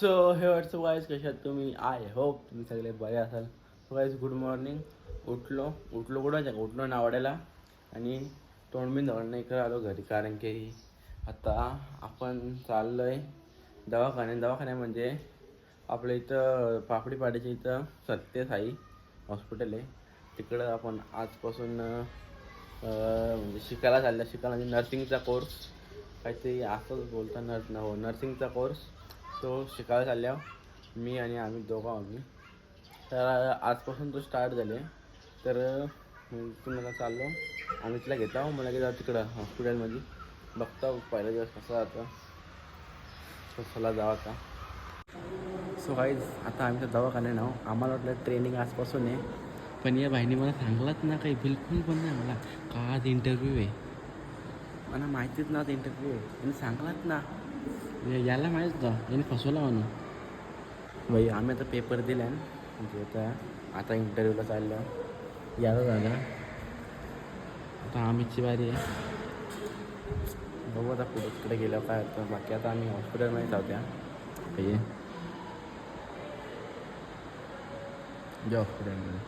So हे वाटतं wise कशात तुम्ही? आय होप तुम्ही सगळे बरे असाल. वाईज गुड मॉर्निंग उठलो. उठलो कुठं? उठलो नावड्याला. आणि तोंडबिंद धवणं इकडे आलो घरी कारण की आता आपण चाललो आहे दवाखान्यात दवाखान्या म्हणजे आपल्या इथं पापडी पाड्याच्या इथं सत्यसाई हॉस्पिटल आहे. तिकडं आपण आजपासून म्हणजे शिकायला चाललं शिकायला म्हणजे नर्सिंगचा कोर्स काहीतरी असंच बोलता नर हो नर्सिंगचा कोर्स तो शिकायला चालल्या. मी आणि आम्ही दोघं आम्ही तर आजपासून तो स्टार्ट झाले. तर तुम्हाला चाललो. आम्ही तिला घेता मला गेला तिकडं हॉस्पिटलमध्ये बघता पहिला दिवस कसा जातं. कसाला जावा का सो काहीच आता आम्ही तर दवाखाने ना हो. आम्हाला वाटलं ट्रेनिंग आजपासून आहे. पण या बाईने मला सांगलाच ना काही. बिलकुल पण नाही मला. का आज इंटरव्ह्यू आहे? मला माहितीच नव्हतं इंटरव्ह्यू आहे. यांनी सांगलाच ना. याला माहीत होतं. यांनी फसवला म्हणून. बाई आम्ही आता पेपर दिला म्हणजे आता आता इंटरव्ह्यूला चाललो. याला झाला आता आम्हीची बारी आहे. बघू आता पुढे तिकडे गेल्यावर काय होतं. बाकी आता आम्ही हॉस्पिटलमध्ये जाऊया पाहिजे जा हॉस्पिटलमध्ये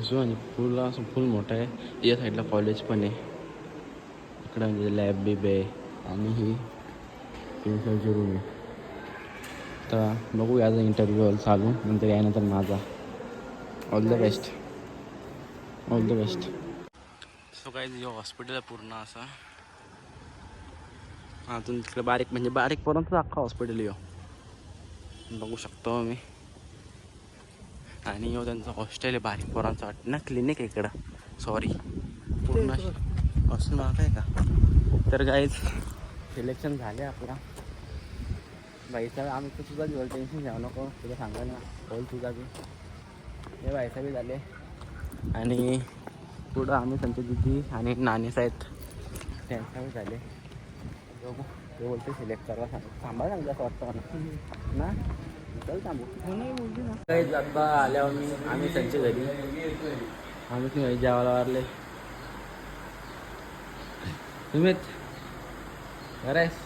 असं आणि फुल असं फुल मोठं आहे. या साईडला कॉलेज पण आहे. इकडं म्हणजे लॅब बीब आहे आणि ही प्रिन्सिपलची रूम आहे. तर बघू याचा इंटरव्ह्यू चालू. नंतर यानंतर माझा. All the best all the best so काय यो हॉस्पिटल आहे पूर्ण असा. अजून तिकडे बारीक म्हणजे बारीकपर्यंत अख्खा हॉस्पिटल यो. बघू शकतो मी आणि यो त्यांचं हॉस्टेल आहे बारीक पोरांचं. वाटतं ना क्लिनिक आहे इकडं. सॉरी पूर्ण असून नाव आहे का? तर काहीच सिलेक्शन झाले आपला. भाईसाहेब आम्ही तर तुझा दिवस टेन्शन घ्यावं नको. तुला सांगा ना बोल तुझा बी. हे भाईसाहेब झाले. आणि पुढं आम्ही संजय दिदी आणि नाणे साहेब त्यांच्या झाले. ते बोलते सिलेक्ट करा. सांग थांबा सांगितलं असं वाटतं मला. ना? चल थांबू. काही आता आल्यावर मी आम्ही त्यांच्या घरी. आम्ही घरी जेवायला वारले. सुमित बरं आहेस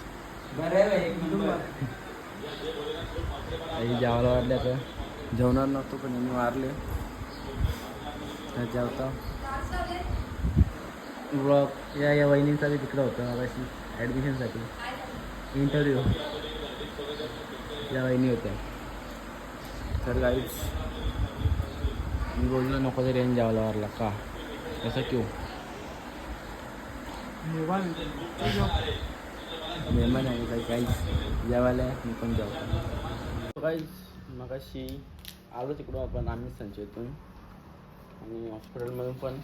आई जेवायला वारले आता. जेवणार नव्हतो पण यांनी वारले तर जेवता. ब्लॉग या या वहिनींचा बी तिकडं होतं मगाशी ॲडमिशनसाठी इंटरव्ह्यू या वहिनी होत्या. तर गाईच मी बोललो नको तरी यांनी जेवायला वारला का? कसं क्यू? मेहमान आहे काही काहीच जेवायला आहे, मी पण जेवतो काहीच मगाशी आलो तिकडून आपण आम्ही संचयतून आणि हॉस्पिटलमधून पण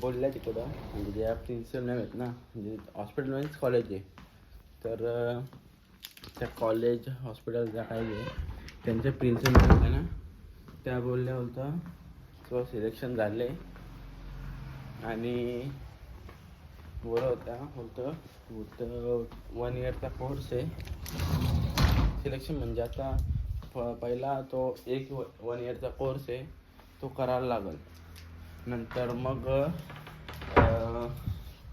बोलल्या तिकडं म्हणजे ज्या प्रिन्सिपल नाही आहेत ना म्हणजे हॉस्पिटलमध्येच कॉलेज आहे तर त्या कॉलेज हॉस्पिटल ज्या काही आहे त्यांच्या प्रिन्सिपल होत्या ना त्या बोलल्या होतं तो सिलेक्शन झाले आणि वर होत्या. होतं होतं वन इयरचा कोर्स आहे. सिलेक्शन म्हणजे आता प पहिला तो एक वन इयरचा कोर्स आहे. तो करायला लागल. नंतर मग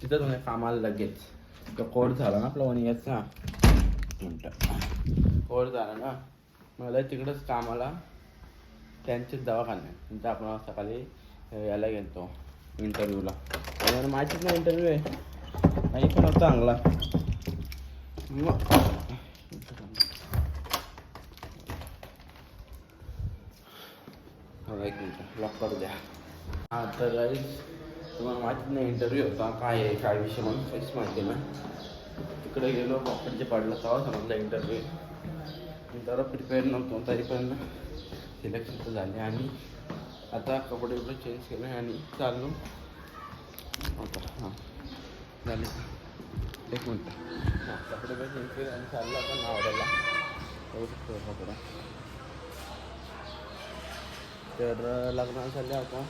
तिथं तुम्ही कामाला लगेच. तो कोर्स झाला ना आपला वन इयरचा म्हणतं. कोर्स झाला ना. मला तिकडंच कामाला त्यांचेच दवाखान्यात. तिथं आपण सकाळी यायला गेलो इंटरव्ह्यूला यार माहितीच नाही इंटरव्ह्यू आहे. नाही पण होता चांगला. मग एक मिनिट. लॉक करू द्या. हां तर गाईज तुम्हाला माहितीच नाही इंटरव्ह्यू होता. काय आहे काय विषय म्हणून काहीच माहिती नाही. तिकडे गेलो पप्पांचे पडलं तेव्हा समजला इंटरव्ह्यू जरा प्रिपेअर नव्हतो तरी पण सिलेक्शन तर झाले. आणि आता कपडे वगैरे चेंज केले आणि चाललो. आता हां. झाले. एक मिनटं. हां कपडे चेंज केले आणि चाललो आता नावड्याला बघू. शकतो कपडा तर लग्न झाले आता.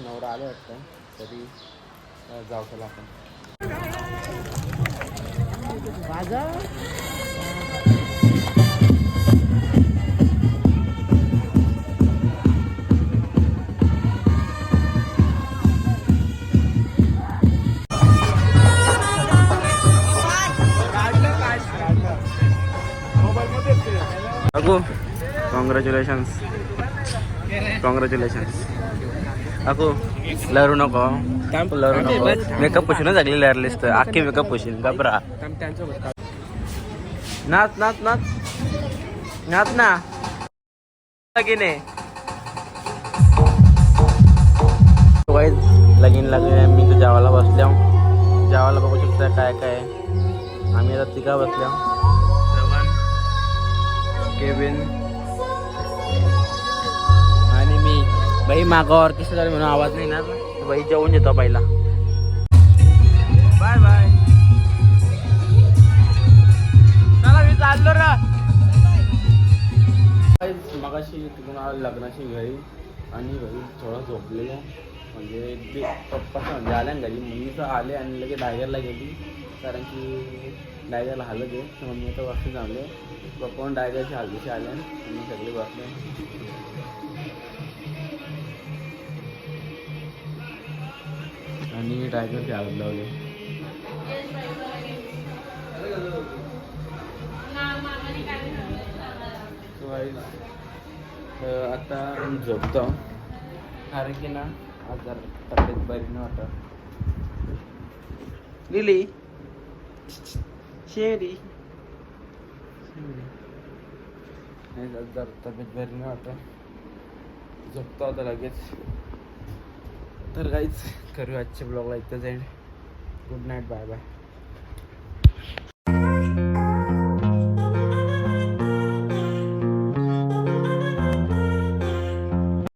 नवरा आले वाटतं. तरी जाऊ चला आपण. माझा अगो कॉंग्रॅच्युलेशन्स कॉंग्रॅच्युलेशन्स अको लरू नको. लरू नको. मेकअप पुशीनच लागली लरलीस तर आखी मेकअप पुशीन. घबरा. नाच नाच नाच. नाच ना. की नाही वाईज लगीन लागले. मी तर जेवायला बसल्या जेवायला बघू शकता काय काय. आम्ही आता तिघा बसल्या केविन आणि मी. बाई मागावर ऑर्केस्ट्रा झाली म्हणून आवाज नाही ना. बाई जेवून येतो पहिला बाय बाय. चला मी चाललो रा. मगाशी तिकडून लग्नाशी लग्नाची घरी. आणि घरी थोडं झोपलेला. म्हणजे ते पप्पा म्हणजे आल्या ना घरी. मम्मी तर आले आणि लगेच डायगरला गेली. कारण की डायगरला हलत आहे. तर मम्मी आता बसून थांबले पप्पा डायगरच्या डायगरची आले आणि सगळे बसले आणि टायगरची हलत लावले. तर आता झोपतो. कारण की ना आज जरा तब्येत बरी नव्हतं. लिली? शेरी नाही जरा तब्येत बरी नाही वाटत? झोपतो आता लगेच. तर काहीच करू आजच्या ब्लॉगला इथं जाईल गुड नाईट बाय बाय